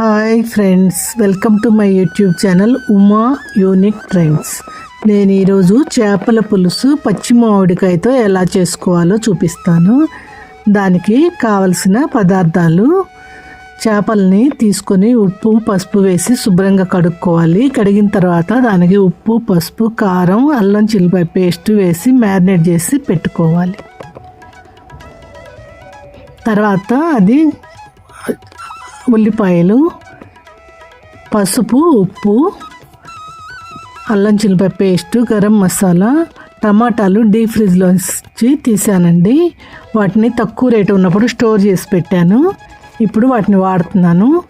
Hi friends welcome to my YouTube channel Uma unique trends నేను ఈరోజు చేపల పులుసు పచ్చి మామిడికాయతో ఎలా చేసుకోవాలో చూపిస్తాను. దానికి కావలసిన పదార్థాలు చేపల్ని తీసుకొని ఉప్పు పసుపు వేసి శుభ్రంగా కడుక్కోవాలి. కడిగిన తర్వాత దానికి ఉప్పు పసుపు కారం అల్లం చిల్లిపాయ పేస్ట్ వేసి మ్యారినేట్ చేసి పెట్టుకోవాలి. తర్వాత అది ఉల్లిపాయలు పసుపు ఉప్పు అల్లం చిల్లిపాయ పేస్ట్ గరం మసాలా టమాటాలు డీప్ ఫ్రిడ్జ్లోంచి తీసానండి. వాటిని తక్కువ రేటు ఉన్నప్పుడు స్టోర్ చేసి పెట్టాను. ఇప్పుడు వాటిని వాడుతున్నాను.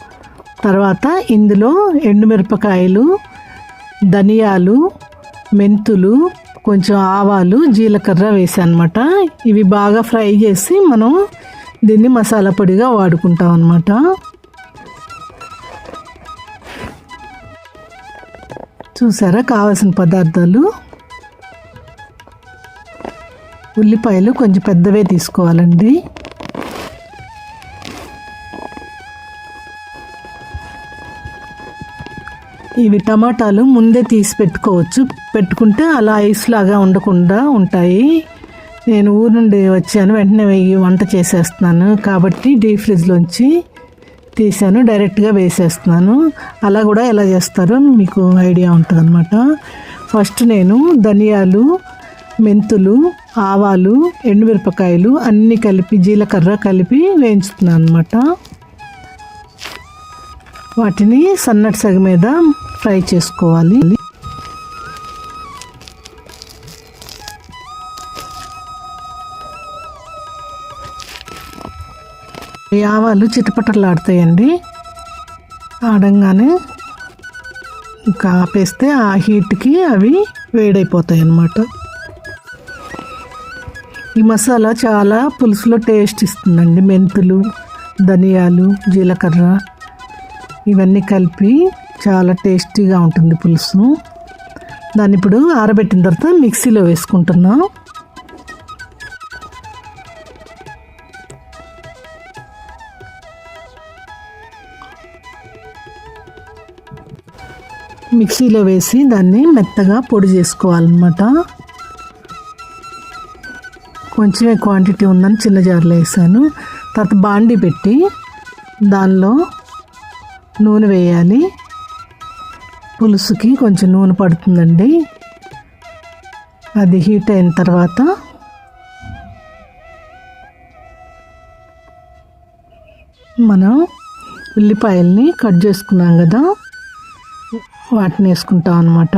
తర్వాత ఇందులో ఎండుమిరపకాయలు ధనియాలు మెంతులు కొంచెం ఆవాలు జీలకర్ర వేసానమాట. అనమాట ఇవి బాగా ఫ్రై చేసి మనం దీన్ని మసాలా పొడిగా వాడుకుంటాం అనమాట చూసారా కావాల్సిన పదార్థాలు? ఉల్లిపాయలు కొంచెం పెద్దవే తీసుకోవాలండి. ఇవి టమాటాలు ముందే తీసి పెట్టుకోవచ్చు. పెట్టుకుంటే అలా ఐస్ లాగా ఉండకుండా ఉంటాయి. నేను ఊరు నుండి వచ్చాను వెంటనే వంట చేసేస్తున్నాను. కాబట్టి డీప్ ఫ్రిడ్జ్లోంచి తీసాను డైరెక్ట్గా వేసేస్తున్నాను. అలా కూడా ఎలా చేస్తారో మీకు ఐడియా ఉంటుంది అనమాట ఫస్ట్ నేను ధనియాలు మెంతులు ఆవాలు ఎండుమిరపకాయలు అన్నీ కలిపి జీలకర్ర కలిపి వేయించుతున్నాను అనమాట వాటిని సన్నటి సగ మీద ఫ్రై చేసుకోవాలి. ఈ ఆవాలు చిటపటలాడతాయండి. ఆడంగానే ఇంకా ఆపేస్తే ఆ హీట్కి అవి వేడైపోతాయి అన్నమాట ఈ మసాలా చాలా పులుసులో టేస్ట్ ఇస్తుందండి. మెంతులు ధనియాలు జీలకర్ర ఇవన్నీ కలిపి చాలా టేస్టీగా ఉంటుంది పులుసు. దాన్ని ఇప్పుడు ఆరబెట్టిన తర్వాత మిక్సీలో వేసుకుంటున్నాం. మిక్సీలో వేసి దాన్ని మెత్తగా పొడి చేసుకోవాలన్నమాట. కొంచెమే క్వాంటిటీ ఉందని చిన్న జార్లో వేసాను. తర్వాత బాండి పెట్టి దానిలో నూనె వేయాలి. పులుసుకి కొంచెం నూనె పడుతుందండి. అది హీట్ అయిన తర్వాత మనం ఉల్లిపాయల్ని కట్ చేసుకున్నాం కదా. వాటిని వేసుకుంటాం అనమాట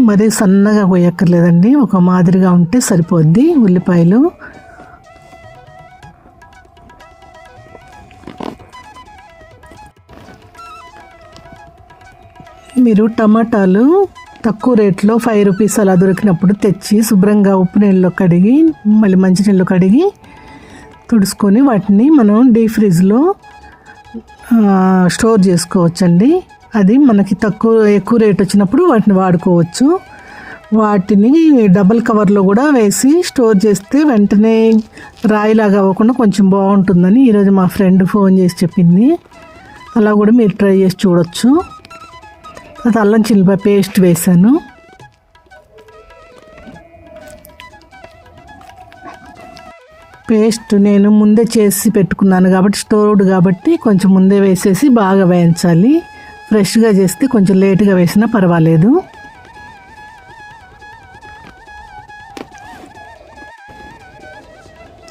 మరీ సన్నగా పోయక్కర్లేదండి. ఒక మాదిరిగా ఉంటే సరిపోద్ది ఉల్లిపాయలు. మీరు టమాటాలు తక్కువ రేట్లో ఫైవ్ రూపీస్ అలా దొరికినప్పుడు తెచ్చి శుభ్రంగా ఉప్పు నీళ్ళలో కడిగి మళ్ళీ మంచినీళ్ళు కడిగి తుడుచుకొని వాటిని మనం డీప్ ఫ్రిడ్జ్లో స్టోర్ చేసుకోవచ్చండి. అది మనకి తక్కువ ఎక్కువ రేట్ వచ్చినప్పుడు వాటిని వాడుకోవచ్చు. వాటిని డబల్ కవర్లో కూడా వేసి స్టోర్ చేస్తే వెంటనే రాయిలాగా అవ్వకుండా కొంచెం బాగుంటుందని ఈరోజు మా ఫ్రెండ్ ఫోన్ చేసి చెప్పింది. అలా కూడా మీరు ట్రై చేసి చూడొచ్చు. అల్లం చిల్లిపాయ పేస్ట్ వేసాను. పేస్ట్ నేను ముందే చేసి పెట్టుకున్నాను కాబట్టి స్టోర్డ్ కాబట్టి కొంచెం ముందే వేసేసి బాగా వేయించాలి. ఫ్రెష్గా చేస్తే కొంచెం లేట్గా వేసినా పర్వాలేదు.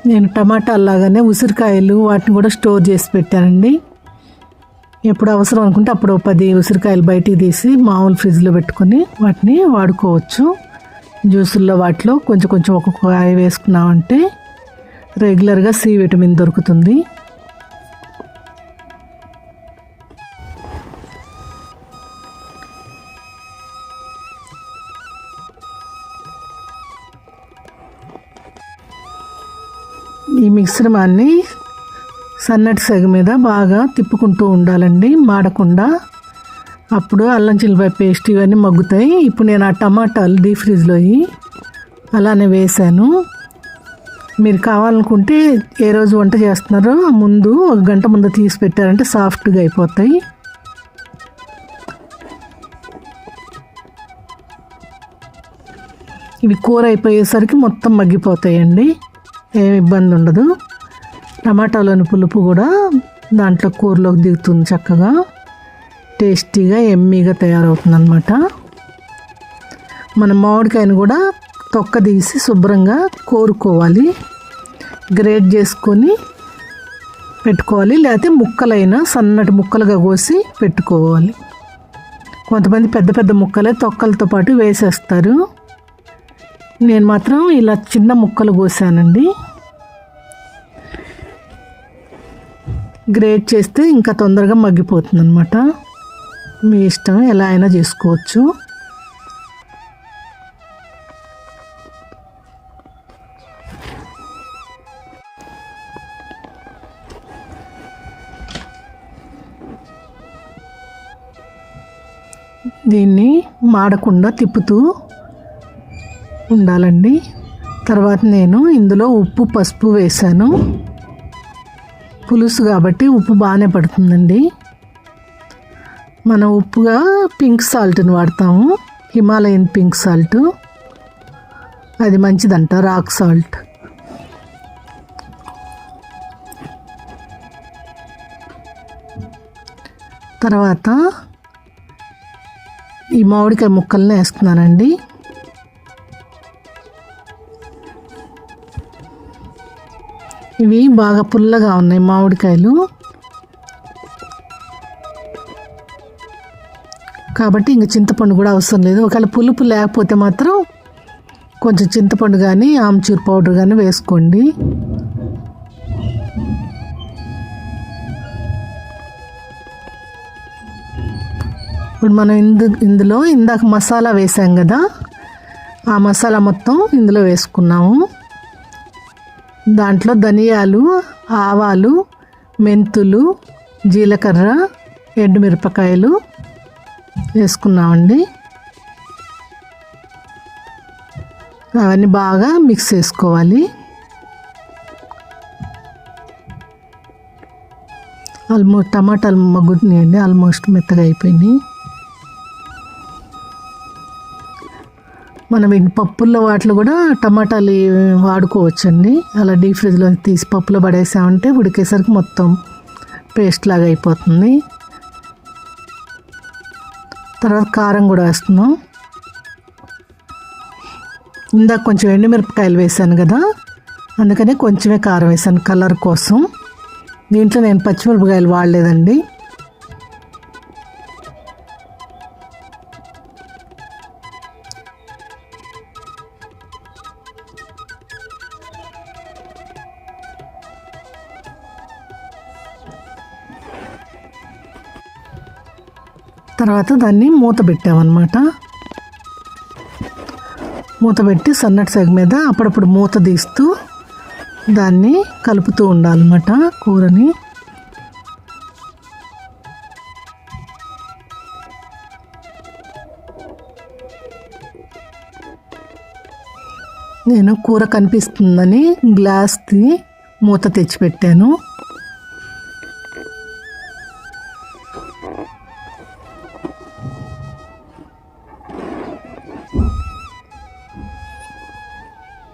నేను టమాటాలు లాగానే ఉసిరికాయలు వాటిని కూడా స్టోర్ చేసి పెట్టానండి. ఎప్పుడు అవసరం అనుకుంటే అప్పుడు పది ఉసిరికాయలు బయటికి తీసి మామూలు ఫ్రిడ్జ్లో పెట్టుకొని వాటిని వాడుకోవచ్చు. జ్యూసుల్లో వాటిలో కొంచెం కొంచెం ఒక్కొక్క కాయ వేసుకున్నామంటే రెగ్యులర్గా సి విటమిన్ దొరుకుతుంది. ఈ మిశ్రమాన్ని సన్నటి సెగ మీద బాగా తిప్పుకుంటూ ఉండాలండి. మాడకుండా. అప్పుడు అల్లం చిల్లిపాయ పేస్ట్ ఇవన్నీ మగ్గుతాయి. ఇప్పుడు నేను ఆ టమాటాలు డీప్ ఫ్రిడ్జ్లో అలానే వేసాను మీరు కావాలనుకుంటే ఏ రోజు వంట చేస్తున్నారో ముందు ఒక గంట ముందు తీసి పెట్టారంటే సాఫ్ట్గా అయిపోతాయి. ఇవి కూర అయిపోయేసరికి మొత్తం మగ్గిపోతాయండి. ఏం ఇబ్బంది ఉండదు. టమాటాలోని పులుపు కూడా దాంట్లో కూరలోకి దిగుతుంది చక్కగా. టేస్టీగా ఎమ్మీగా తయారవుతుంది అనమాట మన మామిడికాయను కూడా తొక్క తీసి శుభ్రంగా కోరుకోవాలి. గ్రేట్ చేసుకొని పెట్టుకోవాలి. లేకపోతే ముక్కలైనా సన్నటి ముక్కలుగా కోసి పెట్టుకోవాలి. కొంతమంది పెద్ద పెద్ద ముక్కలే తొక్కలతో పాటు వేసేస్తారు. నేను మాత్రం ఇలా చిన్న ముక్కలు కోసానండి. గ్రేట్ చేస్తే ఇంకా తొందరగా మగ్గిపోతుంది అనమాట మీ ఇష్టం ఎలా అయినా చేసుకోవచ్చు. దీన్ని మాడకుండా తిప్పుతూ ఉండాలండి. తర్వాత నేను ఇందులో ఉప్పు పసుపు వేసాను పులుసు కాబట్టి ఉప్పు బాగానే పడుతుందండి. మనం ఉప్పుగా పింక్ సాల్ట్ని వాడతాము. Himalayan pink salt. అది మంచిదంట రాక్ సాల్ట్. తర్వాత ఈ మామిడికాయ ముక్కల్ని వేస్తున్నానండి. ఇవి బాగా పుల్లగా ఉన్నాయి మామిడికాయలు. కాబట్టి ఇంక చింతపండు కూడా అవసరం లేదు. ఒకవేళ పులుపు లేకపోతే మాత్రం కొంచెం చింతపండు కానీ ఆమ్చూర్ పౌడర్ కానీ వేసుకోండి. ఇప్పుడు మనం ఇందు ఇందులో ఇందాక మసాలా వేసాం కదా ఆ మసాలా మొత్తం ఇందులో వేసుకున్నాము. దాంట్లో ధనియాలు ఆవాలు మెంతులు జీలకర్ర ఎండుమిరపకాయలు వేసుకున్నామండి. అవన్నీ బాగా మిక్స్ చేసుకోవాలి. ఆల్మోస్ట్ టమాటాలు మగ్గుతున్నాయండి ఆల్మోస్ట్ మెత్తగా అయిపోయినాయి. మనం పప్పుల్లో వాటిలో కూడా టమాటాలు వాడుకోవచ్చండి. అలా డీప్ ఫ్రిడ్జ్లో తీసి పప్పులో పడేసామంటే ఉడికేసరికి మొత్తం పేస్ట్ లాగా అయిపోతుంది. తర్వాత కారం కూడా వేస్తున్నాం. ఇందాక కొంచెం ఎండుమిరపకాయలు వేసాను కదా అందుకనే కొంచెమే కారం వేసాను కలర్ కోసం. దీంట్లో నేను పచ్చిమిరపకాయలు వాడలేదండి. తర్వాత దాన్ని మూత పెట్టామన్నమాట. మూత పెట్టి సన్నటి సగ మీద అప్పుడప్పుడు మూత తీస్తూ దాన్ని కలుపుతూ ఉండాలన్నమాట కూరని. నేను కూర కనిపిస్తుందని గ్లాస్ది మూత తెచ్చిపెట్టాను.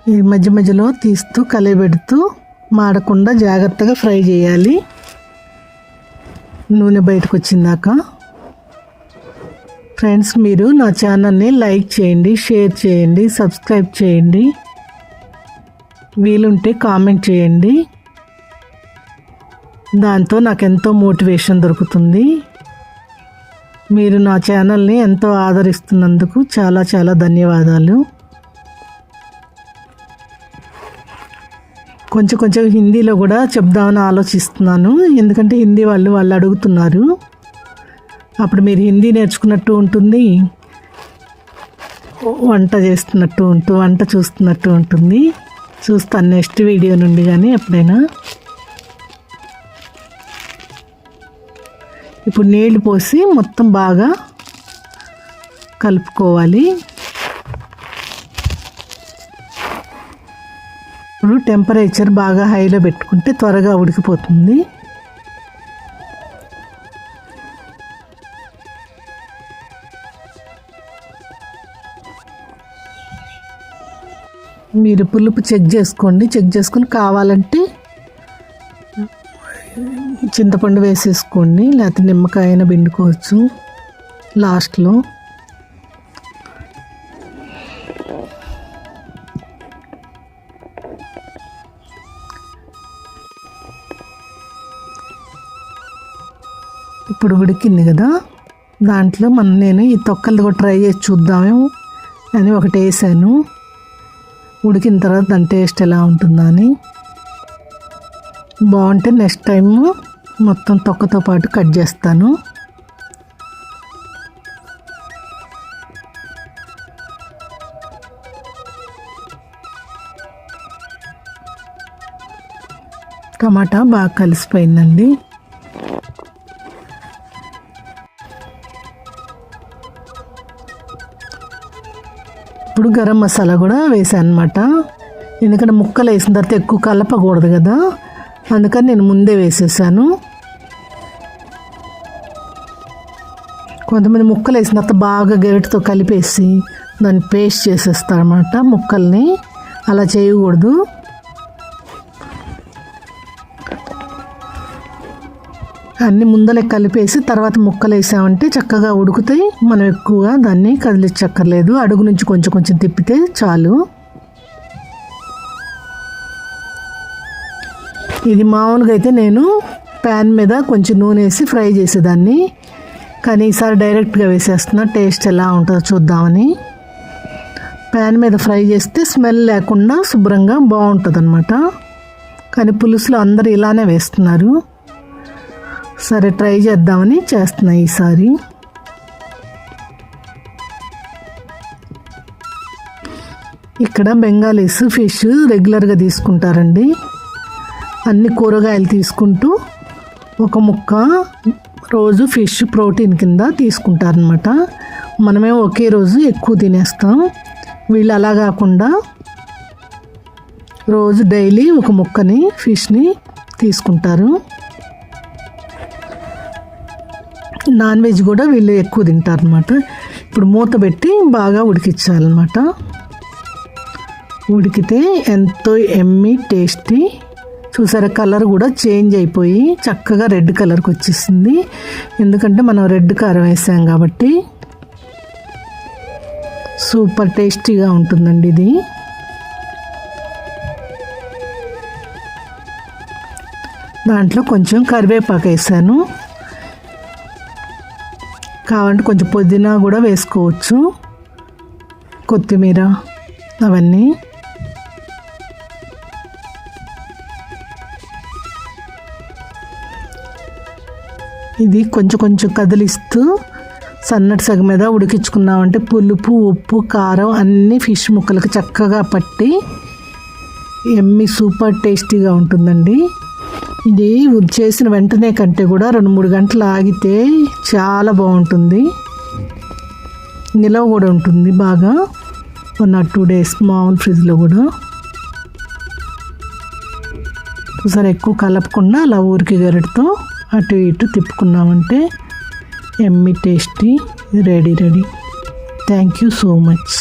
ఈ మధ్య మధ్యలో తీస్తూ కలయబెడుతూ మాడకుండా జాగ్రత్తగా ఫ్రై చేయాలి. నూనె బయటకు వచ్చిందాక ఫ్రెండ్స్ మీరు నా ఛానల్ని లైక్ చేయండి షేర్ చేయండి సబ్స్క్రైబ్ చేయండి. వీలుంటే కామెంట్ చేయండి. దాంతో నాకు ఎంతో మోటివేషన్ దొరుకుతుంది. మీరు నా ఛానల్ని ఎంతో ఆదరిస్తున్నందుకు చాలా చాలా ధన్యవాదాలు. కొంచెం కొంచెం హిందీలో కూడా చెప్దామని ఆలోచిస్తున్నాను. ఎందుకంటే హిందీ వాళ్ళు వాళ్ళు అడుగుతున్నారు. అప్పుడు మీరు హిందీ నేర్చుకున్నట్టు ఉంటుంది. వంట చేస్తున్నట్టు ఉంటూ వంట చూస్తున్నట్టు ఉంటుంది. చూస్తాను నెక్స్ట్ వీడియో నుండి కానీ ఎప్పుడైనా. ఇప్పుడు నీళ్ళు పోసి మొత్తం బాగా కలుపుకోవాలి. ఇప్పుడు టెంపరేచర్ బాగా హైలో పెట్టుకుంటే త్వరగా ఉడికిపోతుంది. మీరు పులుపు చెక్ చేసుకోండి. చెక్ చేసుకుని కావాలంటే చింతపండు వేసేసుకోండి. లేకపోతే నిమ్మకాయ అయినా పిండుకోవచ్చు. లాస్ట్లో ఇప్పుడు ఉడికింది కదా. దాంట్లో మనం నేను ఈ తొక్కలు కూడా ట్రై చేసి చూద్దాము అని ఒకటి వేసాను. ఉడికిన తర్వాత దాని టేస్ట్ ఎలా ఉంటుందా అని. బాగుంటే నెక్స్ట్ టైం మొత్తం తొక్కతో పాటు కట్ చేస్తాను. టమాటా బాగా కలిసిపోయిందండి. గరం మసాలా కూడా వేసాను అనమాట ఎందుకంటే ముక్కలు వేసిన తర్వాత ఎక్కువ కలపకూడదు కదా. అందుకని నేను ముందే వేసేసాను. కొంతమంది ముక్కలు వేసిన తర్వాత బాగా గరిటతో కలిపేసి దాన్ని పేస్ట్ చేసేస్తారన్నమాట ముక్కల్ని. అలా చేయకూడదు. అన్ని ముందలే కలిపేసి తర్వాత ముక్కలు వేసామంటే చక్కగా ఉడుకుతాయి. మనం ఎక్కువగా దాన్ని కదిలించక్కర్లేదు. అడుగు నుంచి కొంచెం కొంచెం తిప్పితే చాలు. ఇది మామూలుగా అయితే నేను ప్యాన్ మీద కొంచెం నూనె వేసి ఫ్రై చేసేదాన్ని. కానీ ఈసారి డైరెక్ట్గా వేసేస్తున్నా. టేస్ట్ ఎలా ఉంటుందో చూద్దామని. ప్యాన్ మీద ఫ్రై చేస్తే స్మెల్ లేకుండా శుభ్రంగా బాగుంటుంది అనమాట కానీ పులుసులో అందరు ఇలానే వేస్తున్నారు. సరే ట్రై చేద్దామని చేస్తున్నా ఈసారి. ఇక్కడ బెంగాలీస్ ఫిష్ రెగ్యులర్గా తీసుకుంటారండి. అన్ని కూరగాయలు తీసుకుంటూ ఒక ముక్క రోజు ఫిష్ ప్రోటీన్ కింద తీసుకుంటారనమాట మనమే ఒకే రోజు ఎక్కువ తినేస్తాం. వీళ్ళు అలా కాకుండా రోజు డైలీ ఒక ముక్కని ఫిష్ని తీసుకుంటారు. నాన్ వెజ్ కూడా వీళ్ళు ఎక్కువ తింటారు అనమాట ఇప్పుడు మూత పెట్టి బాగా ఉడికించాలన్నమాట. ఉడికితే ఎంతో ఎమ్మి టేస్టీ. చూసారా కలర్ కూడా చేంజ్ అయిపోయి చక్కగా రెడ్ కలర్కి వచ్చేసింది. ఎందుకంటే మనం రెడ్ కారం వేసాం కాబట్టి. సూపర్ టేస్టీగా ఉంటుందండి ఇది. దాంట్లో కొంచెం కరివేపాకు వేసాను. కావాలంటే కొంచెం పుదీనా కూడా వేసుకోవచ్చు. కొత్తిమీర అవన్నీ. ఇది కొంచెం కొంచెం కదిలిస్తూ సన్నటి సగం మీద ఉడికించుకున్నామంటే పులుపు ఉప్పు కారం అన్నీ ఫిష్ ముక్కలకు చక్కగా పట్టి ఎమ్మి సూపర్ టేస్టీగా ఉంటుందండి. ఇది చేసిన వెంటనే కంటే కూడా రెండు మూడు గంటలు ఆగితే చాలా బాగుంటుంది. నిలవ కూడా ఉంటుంది బాగా. వన్ ఆర్ టూ డేస్ మామూలు ఫ్రిడ్జ్లో కూడా. ఒకసారి ఎక్కువ కలపకుండా అలా ఊరికి గరిటతో అటు ఇటు తిప్పుకున్నామంటే yummy tasty ready ready. Thank you so much